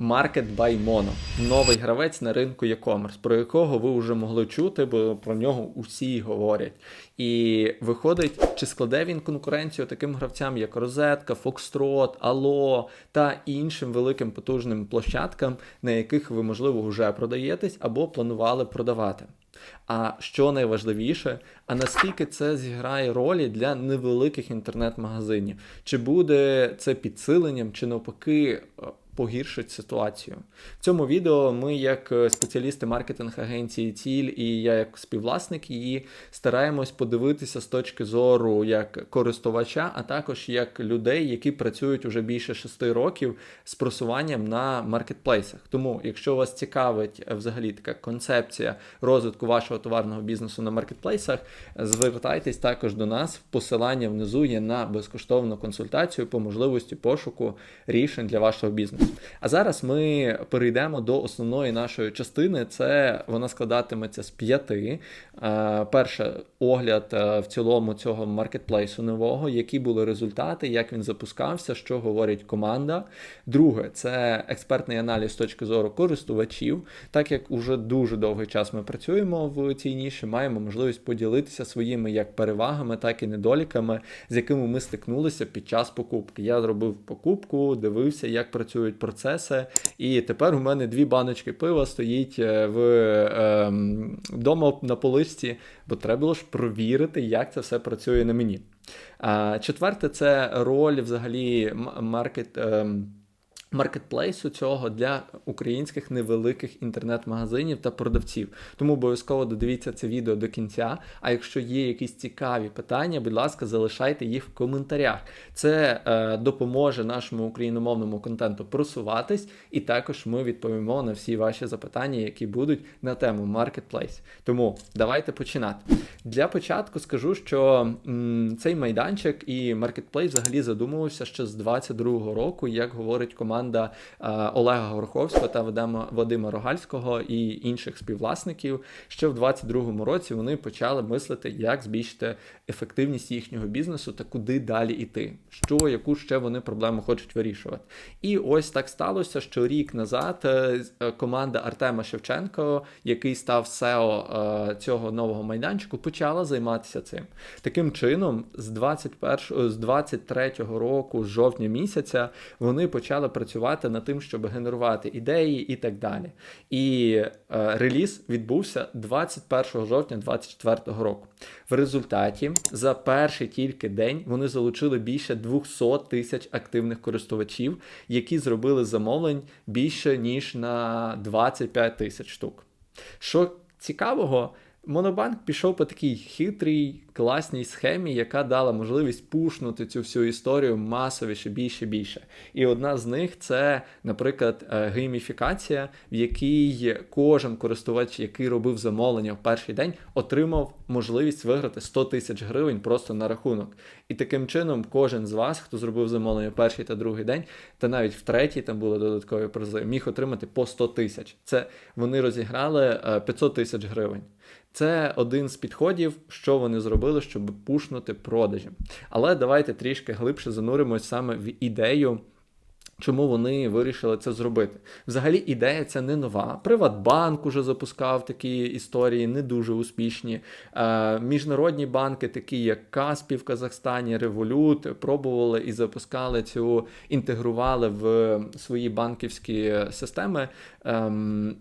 Market by Mono, новий гравець на ринку e-commerce, про якого ви вже могли чути, бо про нього усі говорять. І виходить, чи складе він конкуренцію таким гравцям, як Розетка, Foxtrot, Allo та іншим великим потужним площадкам, на яких ви, можливо, вже продаєтесь або планували продавати. А що найважливіше, а наскільки це зіграє ролі для невеликих інтернет-магазинів? Чи буде це підсиленням, чи навпаки е, погіршить ситуацію. В цьому відео ми, як е, спеціалісти маркетинг агенції Ціль і я, як співвласник її, стараємось подивитися з точки зору як користувача, а також як людей, які працюють уже більше шести років з просуванням на маркетплейсах. Тому, якщо вас цікавить е, взагалі така концепція розвитку вашого товарного бізнесу на маркетплейсах, звертайтесь також до нас. Посилання внизу є на безкоштовну консультацію по можливості пошуку рішень для вашого бізнесу. А зараз ми перейдемо до основної нашої частини. Це вона складатиметься з п'яти. Е, перше огляд е, в цілому цього маркетплейсу нового, які були результати, як він запускався, що говорить команда. Друге, це експертний аналіз з точки зору користувачів. Так як уже дуже довгий час ми працюємо в цій ніші, маємо можливість поділитися своїми як перевагами, так і недоліками, з якими ми стикнулися під час покупки. Я зробив покупку, дивився, як працюють процеси. І тепер у мене дві баночки пива стоїть е, в е, вдома на поличці, бо треба було ж провірити, як це все працює на мені. А четверте, це роль взагалі маркет. Е, маркетплейсу цього для українських невеликих інтернет-магазинів та продавців. Тому обов'язково додивіться це відео до кінця. А якщо є якісь цікаві питання, будь ласка, залишайте їх в коментарях. Це е, допоможе нашому україномовному контенту просуватись, і також ми відповімо на всі ваші запитання, які будуть на тему маркетплейс. Тому давайте починати. Для початку скажу, що м, цей майданчик і маркетплейс взагалі задумувався ще з 22-го року, як говорить команда команда е, Олега Гороховського та Вадима Рогальського і інших співвласників. Ще в 2022 році вони почали мислити, як збільшити ефективність їхнього бізнесу та куди далі йти, що яку ще вони проблему хочуть вирішувати. І ось так сталося, що рік назад е, е, команда Артема Шевченко, який став SEO цього нового майданчику, почала займатися цим. Таким чином, з 21, з 23 року, з жовтня місяця, вони почали працювати працювати над тим, щоб генерувати ідеї і так далі. І е, реліз відбувся 21 жовтня 2024 року. В результаті за перший тільки день вони залучили більше 200 тисяч активних користувачів, які зробили замовлень більше ніж на 25 тисяч штук. Що цікавого, Монобанк пішов по такій хитрій класній схемі, яка дала можливість пушнути цю всю історію масовіше, більше більше. І одна з них це, наприклад, е, гейміфікація, в якій кожен користувач, який робив замовлення в перший день, отримав можливість виграти 100 тисяч гривень просто на рахунок. І таким чином, кожен з вас, хто зробив замовлення в перший та другий день, та навіть в третій там були додаткові призи, міг отримати по 100 тисяч. Це вони розіграли 500 е, тисяч гривень. Це один з підходів, що вони зробили, щоб пушнути продажі. Але давайте трішки глибше зануримось саме в ідею Чому вони вирішили це зробити? Взагалі, ідея ця не нова. Приватбанк уже запускав такі історії, не дуже успішні. Е, Міжнародні банки, такі як Каспі в Казахстані, Револют, пробували і запускали цю, інтегрували в свої банківські системи е,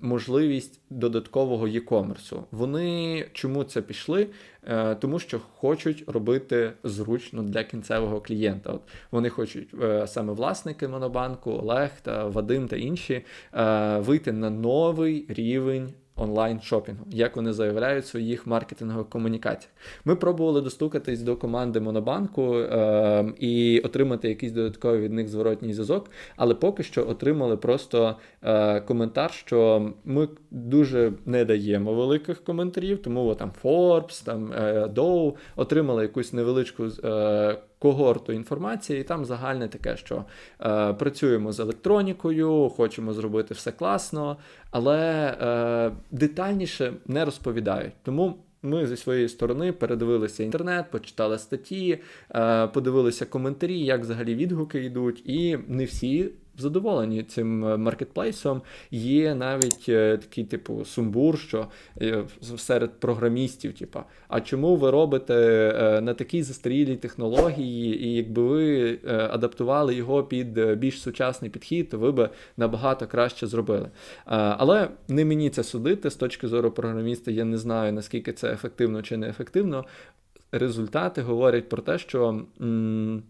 можливість додаткового e-комерсу. Вони чому це пішли? Е, тому що хочуть робити зручно для кінцевого клієнта. От Вони хочуть е, саме власники Монобанку, Олег та Вадим та інші е, вийти на новий рівень онлайн-шопінгу, як вони заявляють в своїх маркетингових комунікаціях. Ми пробували достукатись до команди Монобанку е, і отримати якийсь додатковий від них зворотній зв'язок, але поки що отримали просто е, коментар, що ми дуже не даємо великих коментарів, тому о, там Forbes, там е, отримали якусь невеличку. Е, когорту інформації, і там загальне таке, що е, працюємо з електронікою, хочемо зробити все класно, але е, детальніше не розповідають. Тому. Ми зі своєї сторони передивилися інтернет, почитали статті, е, подивилися коментарі, як взагалі відгуки йдуть, і не всі задоволені цим е, маркетплейсом. Є навіть е, такий, типу, сумбур, що е, серед програмістів, типу, а чому ви робите на такій застарілій технології, і якби ви адаптували його під більш сучасний підхід, то ви би набагато краще зробили. Але не мені це судити з точки зору програміста. Я не знаю наскільки це ефективно чи не ефективно. Результати говорять про те, що м,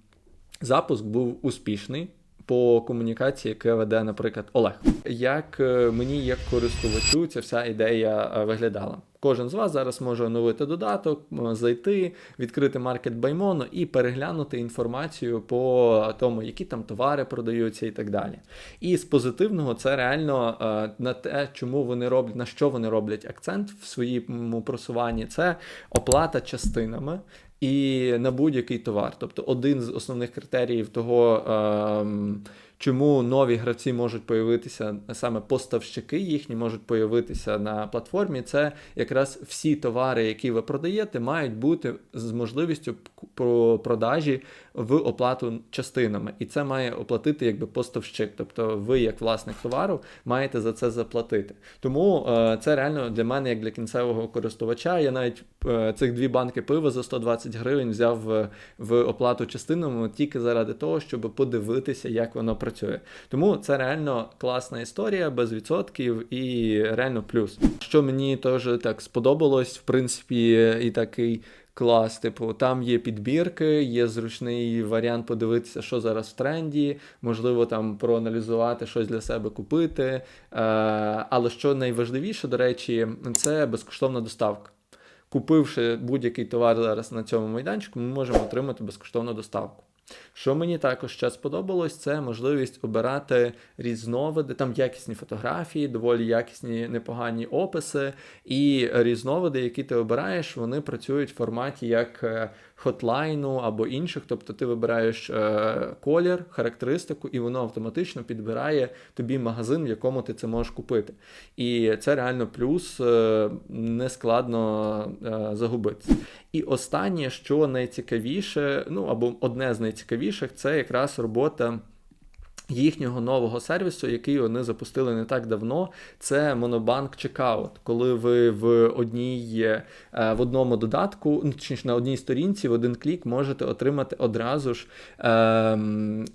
запуск був успішний. По комунікації, яке веде, наприклад, Олег. Як е, мені, як користувачу, ця вся ідея е, виглядала? Кожен з вас зараз може оновити додаток, зайти, відкрити маркет Баймоно і переглянути інформацію по тому, які там товари продаються і так далі. І з позитивного це реально е, на те, чому вони роблять, на що вони роблять акцент в своєму просуванні, це оплата частинами. І на будь-який товар. Тобто один з основних критеріїв того, ем, чому нові гравці можуть появитися, саме поставщики їхні можуть появитися на платформі, це якраз всі товари, які ви продаєте, мають бути з можливістю про продажі в оплату частинами. І це має оплатити якби поставщик. Тобто ви, як власник товару, маєте за це заплатити. Тому е, це реально для мене, як для кінцевого користувача. Я навіть е, цих дві банки пива за 120 гривень взяв в, в оплату частинами тільки заради того, щоб подивитися, як воно працює. Тому це реально класна історія, без відсотків і реально плюс. Що мені теж так сподобалось, в принципі, і такий. Клас, типу, там є підбірки, є зручний варіант подивитися, що зараз в тренді, можливо, там проаналізувати щось для себе купити. Е, але що найважливіше, до речі, це безкоштовна доставка. Купивши будь-який товар зараз на цьому майданчику, ми можемо отримати безкоштовну доставку. Що мені також ще сподобалось, це можливість обирати різновиди, там якісні фотографії, доволі якісні непогані описи, і різновиди, які ти обираєш, вони працюють в форматі як е, хотлайну або інших. Тобто ти вибираєш е, колір, характеристику, і воно автоматично підбирає тобі магазин, в якому ти це можеш купити. І це реально плюс, е, не складно е, загубитися. І останнє, що найцікавіше, ну або одне з найцікавіших, це якраз робота. Їхнього нового сервісу, який вони запустили не так давно, це Monobank Checkout. Коли ви в одній е, в одному додатку, ну точніше на одній сторінці в один клік можете отримати одразу ж е,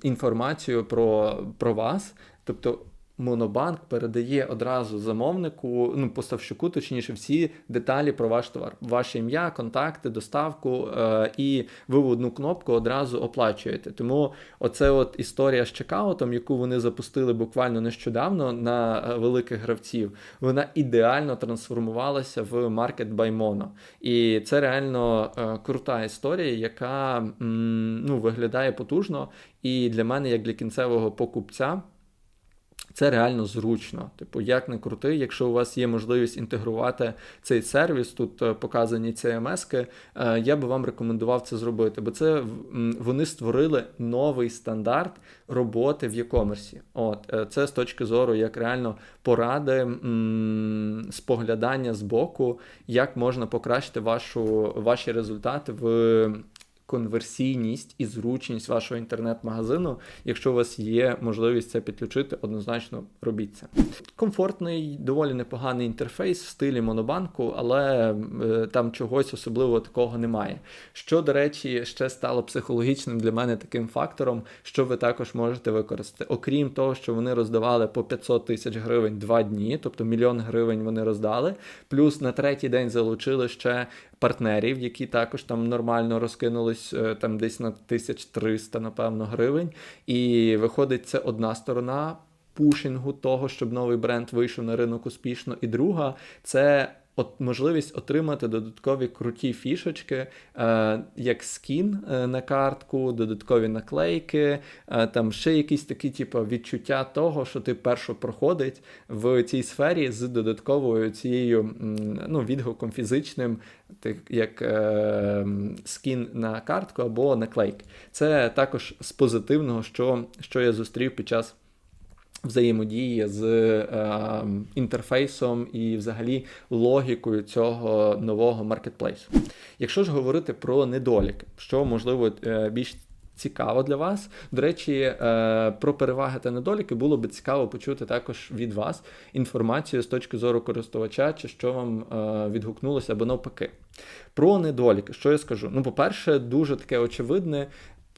інформацію про, про вас. Тобто Монобанк передає одразу замовнику, ну поставщику, точніше, всі деталі про ваш товар, ваше ім'я, контакти, доставку, е, і ви в одну кнопку одразу оплачуєте. Тому оце от історія з чекаутом, яку вони запустили буквально нещодавно на е, великих гравців, вона ідеально трансформувалася в Market by Mono. І це реально е, крута історія, яка м, ну, виглядає потужно. І для мене, як для кінцевого покупця. Це реально зручно. Типу, як не крути, якщо у вас є можливість інтегрувати цей сервіс, тут е, показані CMS-ки, е, я би вам рекомендував це зробити, бо це вони створили новий стандарт роботи в e-commerce. От е, це з точки зору, як реально поради споглядання з боку, як можна покращити вашу, ваші результати в конверсійність і зручність вашого інтернет-магазину. Якщо у вас є можливість це підключити, однозначно робіть це. Комфортний, доволі непоганий інтерфейс в стилі монобанку, але е, там чогось особливого такого немає. Що, до речі, ще стало психологічним для мене таким фактором, що ви також можете використати. Окрім того, що вони роздавали по 500 тисяч гривень два дні, тобто мільйон гривень вони роздали, плюс на третій день залучили ще партнерів, які також там нормально розкинулись е, там десь на 1300, напевно, гривень. І виходить, це одна сторона пушингу того, щоб новий бренд вийшов на ринок успішно. І друга це. От можливість отримати додаткові круті фішечки, е, як скін е, на картку, додаткові наклейки, е, там ще якісь такі, типу, відчуття того, що ти першо проходить в цій сфері з додатковою цією ну, відгуком фізичним, так, як е, скін на картку або наклейки. Це також з позитивного, що, що я зустрів під час взаємодії з е, інтерфейсом і, взагалі, логікою цього нового маркетплейсу. Якщо ж говорити про недоліки, що можливо е, більш цікаво для вас. До речі, е, про переваги та недоліки було би цікаво почути також від вас інформацію з точки зору користувача, чи що вам е, відгукнулося або навпаки. Про недоліки, що я скажу? Ну, по-перше, дуже таке очевидне.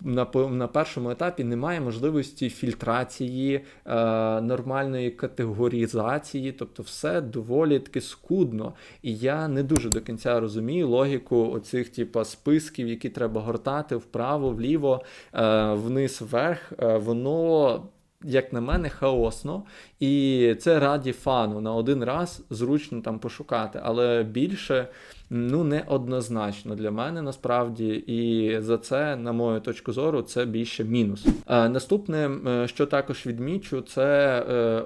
На на першому етапі немає можливості фільтрації, е, нормальної категорізації, тобто все доволі таки скудно. І я не дуже до кінця розумію логіку оцих типу, списків, які треба гортати вправо, вліво, е, вниз, вверх. Е, воно. Як на мене, хаосно, і це раді фану на один раз зручно там пошукати, але більше ну неоднозначно для мене насправді, і за це, на мою точку зору, це більше мінус. Е, наступне, е, що також відмічу, це. Е,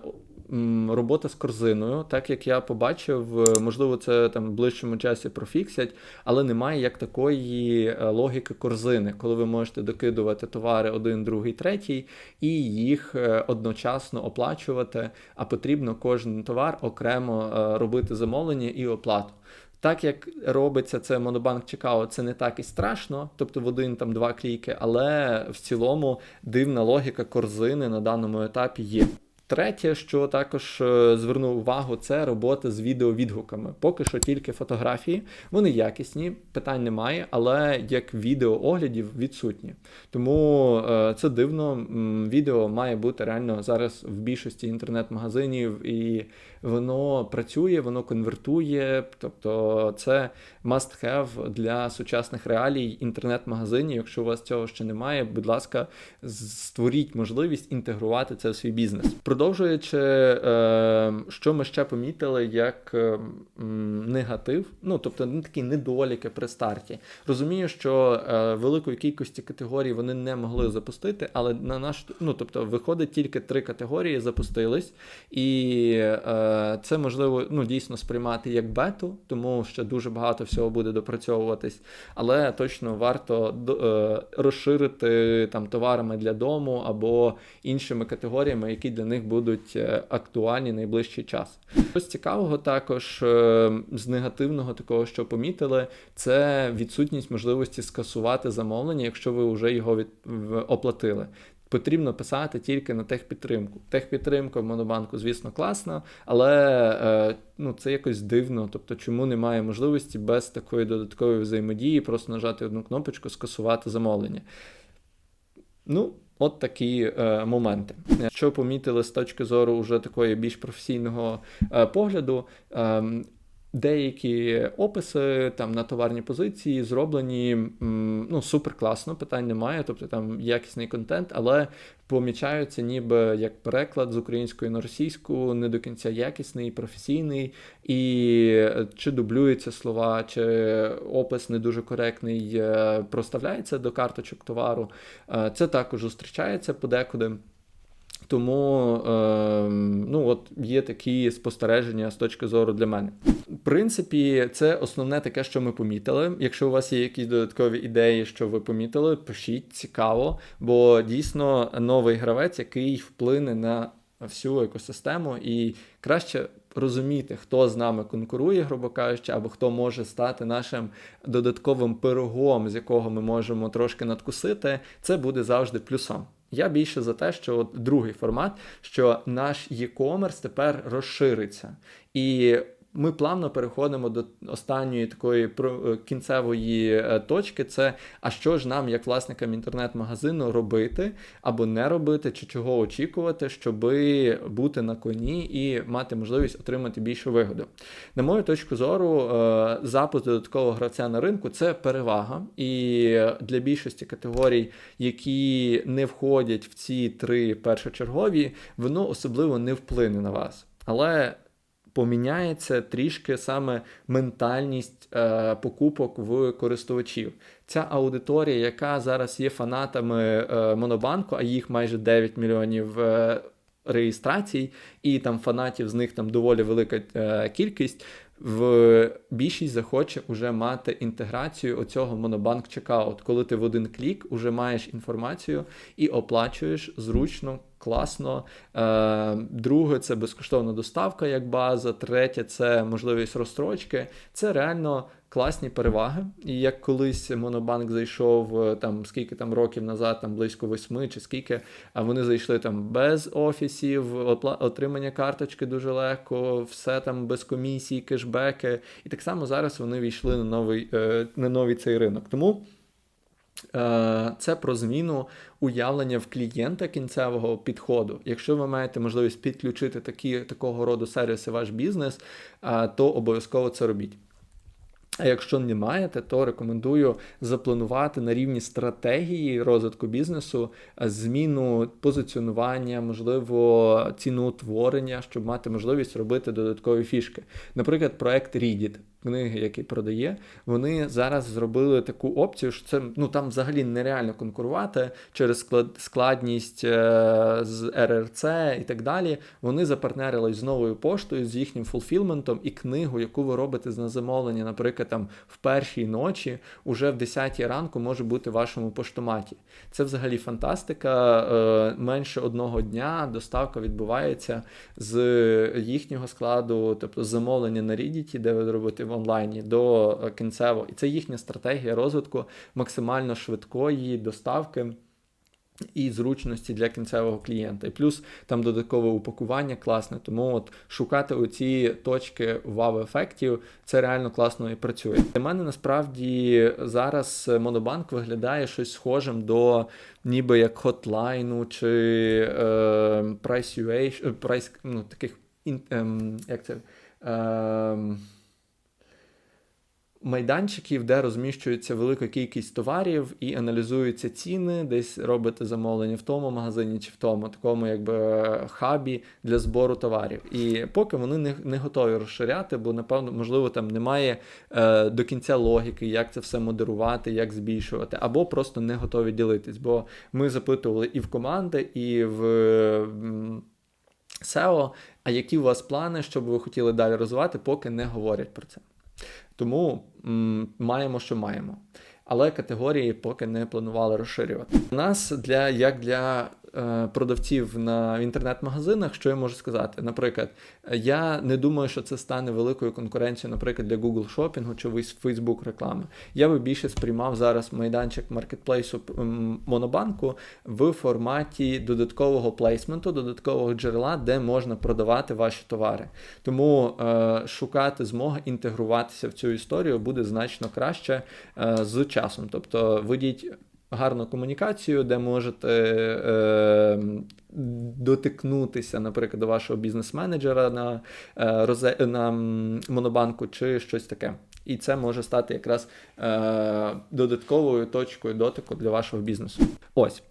Робота з корзиною, так як я побачив, е, можливо, це там в ближчому часі профіксять, але немає як такої е, логіки корзини, коли ви можете докидувати товари один, другий, третій, і їх е, одночасно оплачувати. А потрібно кожен товар окремо робити замовлення і оплату. Так як робиться це Монобанк Чекао, це не так і страшно, тобто в один там два кліки, але в цілому дивна логіка корзини на даному етапі є. Третє, що також е, звернув увагу, це робота з відеовідгуками. Поки що тільки фотографії, вони якісні, питань немає, але як відеооглядів відсутні. Тому е, це дивно. Відео має бути реально зараз в більшості інтернет-магазинів, і воно працює, воно конвертує. Тобто це must have для сучасних реалій інтернет-магазинів. Якщо у вас цього ще немає, будь ласка, створіть можливість інтегрувати це в свій бізнес. Продовжуючи, е, що ми ще помітили як е, негатив, ну тобто не такі недоліки при старті. Розумію, що е, великої кількості категорій вони не могли запустити, але на наш ну тобто виходить тільки три категорії запустились, і це можливо ну дійсно сприймати як бету, тому що дуже багато всього буде допрацьовуватись, але точно варто е, розширити там товарами для дому або іншими категоріями, які для них будуть е, актуальні найближчий час. Щось цікавого також е, з негативного такого, що помітили, це відсутність можливості скасувати замовлення, якщо ви вже його від... оплатили. Потрібно писати тільки на техпідтримку. Техпідтримка в Монобанку, звісно, класна, але е, ну, це якось дивно. Тобто, чому немає можливості без такої додаткової взаємодії просто нажати одну кнопочку, скасувати замовлення. Ну, от такі е, моменти. Що помітили з точки зору уже такої більш професійного е, погляду. Е, Деякі описи там на товарні позиції зроблені ну, супер класно, питань немає, тобто там якісний контент, але помічаються ніби як переклад з української на російську, не до кінця якісний, професійний, і е, чи дублюються слова, чи опис не дуже коректний, е, проставляється до карточок товару. Е, Це також зустрічається подекуди. Тому е, ну, от є такі спостереження з точки зору для мене. В принципі, це основне таке, що ми помітили. Якщо у вас є якісь додаткові ідеї, що ви помітили, пишіть цікаво, бо дійсно новий гравець, який вплине на всю екосистему, і краще розуміти, хто з нами конкурує, грубо кажучи, або хто може стати нашим додатковим пирогом, з якого ми можемо трошки надкусити, це буде завжди плюсом. Я більше за те, що от другий формат, що наш e-commerce тепер розшириться. І ми плавно переходимо до останньої такої е, кінцевої е, точки. Це а що ж нам, як власникам інтернет-магазину, робити або не робити, чи чого очікувати, щоб бути на коні і мати можливість отримати більшу вигоду. На мою точку зору, е, запуск додаткового гравця на ринку це перевага, і для більшості категорій, які не входять в ці три першочергові, воно особливо не вплине на вас. Але поміняється трішки саме ментальність е, покупок в користувачів. Ця аудиторія, яка зараз є фанатами е, Монобанку, а їх майже 9 мільйонів. Е, Реєстрацій, і там фанатів з них там доволі велика е, кількість. В більшість захоче вже мати інтеграцію оцього монобанк чекаут, коли ти в один клік вже маєш інформацію і оплачуєш зручно класно. Е, Друге, це безкоштовна доставка як база. Третє це можливість розстрочки. Це реально класні переваги. І як колись Монобанк зайшов е, там скільки там років назад, там близько восьми чи скільки, а вони зайшли там без офісів, отримання карточки дуже легко, все там без комісій, кешбеки. І так само зараз вони війшли на новий, е, на новий цей ринок. Тому. Е, Це про зміну уявлення в клієнта кінцевого підходу. Якщо ви маєте можливість підключити такі, такого роду сервіси в ваш бізнес, е, то обов'язково це робіть. А якщо не маєте, то рекомендую запланувати на рівні стратегії розвитку бізнесу е, зміну позиціонування, можливо, ціноутворення, щоб мати можливість робити додаткові фішки. Наприклад, проект Reddit, книги, який продає, вони зараз зробили таку опцію, що це ну там взагалі нереально конкурувати через склад, складність е, з РРЦ і так далі. Вони запартнерились з новою поштою, з їхнім фулфілментом, і книгу, яку ви робите на замовлення, наприклад, там в першій ночі, уже в 10 ранку може бути в вашому поштоматі. Це взагалі фантастика. Е, менше одного дня доставка відбувається з їхнього складу, тобто замовлення на Reddit, де ви робите в онлайні, до е, кінцево. І це їхня стратегія розвитку максимально швидкої доставки. І зручності для кінцевого клієнта. І плюс там додаткове упакування класне. Тому от шукати оці точки вау-ефектів це реально класно і працює. Для мене насправді зараз Монобанк виглядає щось схожим до ніби як хотлайну чи е, Price.ua, е, Price, ну, таких ін- ем, як це. Ем, майданчиків, де розміщується велика кількість товарів і аналізуються ціни, десь робите замовлення в тому магазині чи в тому, такому якби хабі для збору товарів. І поки вони не, не готові розширяти, бо напевно, можливо, там немає е, до кінця логіки, як це все модерувати, як збільшувати, або просто не готові ділитись. Бо ми запитували і в команди, і в. м, SEO, а які у вас плани, що б ви хотіли далі розвивати, поки не говорять про це. Тому м, маємо, що маємо. Але категорії поки не планували розширювати. У нас для як для продавців на інтернет-магазинах, що я можу сказати? Наприклад, я не думаю, що це стане великою конкуренцією, наприклад, для Google шопінгу чи Facebook реклами. Я би більше сприймав зараз майданчик маркетплейсу Монобанку в форматі додаткового плейсменту, додаткового джерела, де можна продавати ваші товари. Тому е, шукати змоги інтегруватися в цю історію буде значно краще е, з часом. Тобто ведіть гарну комунікацію, де можете е, дотикнутися, наприклад, до вашого бізнес-менеджера на, е, на монобанку чи щось таке. І це може стати якраз е, додатковою точкою дотику для вашого бізнесу. Ось,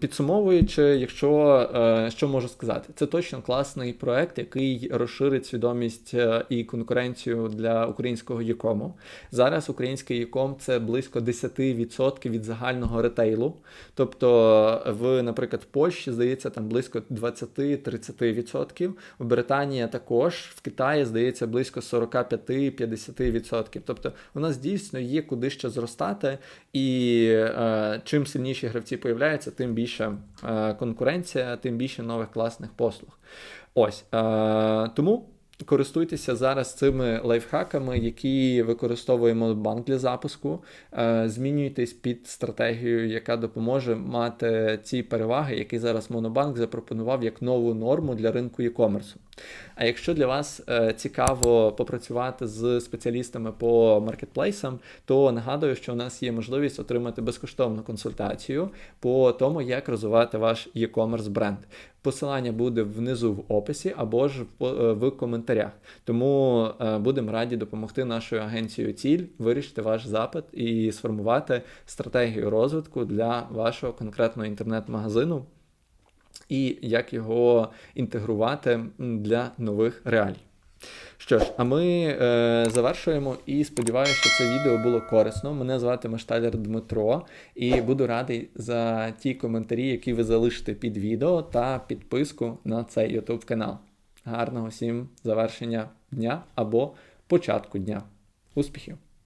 підсумовуючи, якщо е, що можу сказати, це точно класний проект, який розширить свідомість е, і конкуренцію для українського Якому. Зараз український Яком це близько 10% від загального ретейлу. Тобто, в, наприклад, в Польщі здається там близько 20-30%. В Британії також, в Китаї здається близько 45-50%. Тобто, у нас дійсно є куди ще зростати, і е, чим сильніші гравці появляються, тим більше е, конкуренція, тим більше нових класних послуг. Ось е, тому. Користуйтеся зараз цими лайфхаками, які використовує Монобанк для запуску. Е, Змінюйтесь під стратегію, яка допоможе мати ці переваги, які зараз Монобанк запропонував як нову норму для ринку e-commerce. А якщо для вас е, цікаво попрацювати з спеціалістами по маркетплейсам, то нагадую, що у нас є можливість отримати безкоштовну консультацію по тому, як розвивати ваш e-commerce бренд. Посилання буде внизу в описі або ж в, е, коментарях. Тому е, будемо раді допомогти нашою агенцією Ціль вирішити ваш запит і сформувати стратегію розвитку для вашого конкретного інтернет-магазину і як його інтегрувати для нових реалій. Що ж, а ми е, завершуємо і сподіваюся, що це відео було корисно. Мене звати Машталер Дмитро, і буду радий за ті коментарі, які ви залишите під відео, та підписку на цей YouTube канал. Гарного всім завершення дня або початку дня. Успіхів!